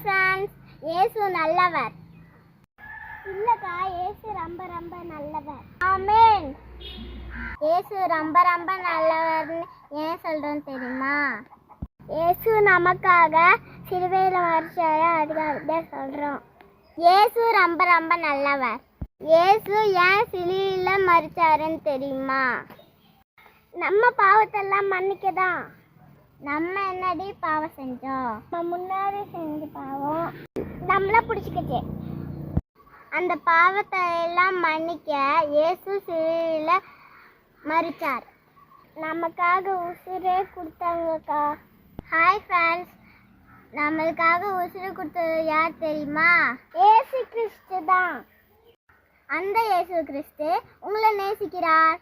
Friends இயேசு நல்லவர். இல்லக்கா இயேசு ரொம்ப ரொம்ப நல்லவர். ஆமேன் இயேசு ரொம்ப ரொம்ப நல்லவர்னு ஏன் சொல்றோம் தெரியுமா? இயேசு நமக்காக சிறுவையில் மறிச்சாரு அதுக்காக தான் சொல்றோம். இயேசு ரொம்ப ரொம்ப நல்லவர். இயேசு ஏன் சிலுவையில் மறிச்சாருன்னு தெரியுமா? நம்ம பாவத்தெல்லாம் மன்னிக்க தான் நம்ம என்னடி பாவம் செஞ்சோம்? நம்ம முன்னாடி செஞ்ச நம்மள பிடிச்சிக்கிச்சு. அந்த பாவத்தை எல்லாம் மன்னிக்க இயேசு சிலுவையில் மறிச்சார் நமக்காக உசுரே கொடுத்தாங்கக்கா ஹாய் ஃப்ரெண்ட்ஸ் நம்மளுக்காக உசுறு கொடுத்தது யார் தெரியுமா? ஏசு கிறிஸ்து தான். அந்த இயேசு கிறிஸ்து உங்களை நேசிக்கிறார்.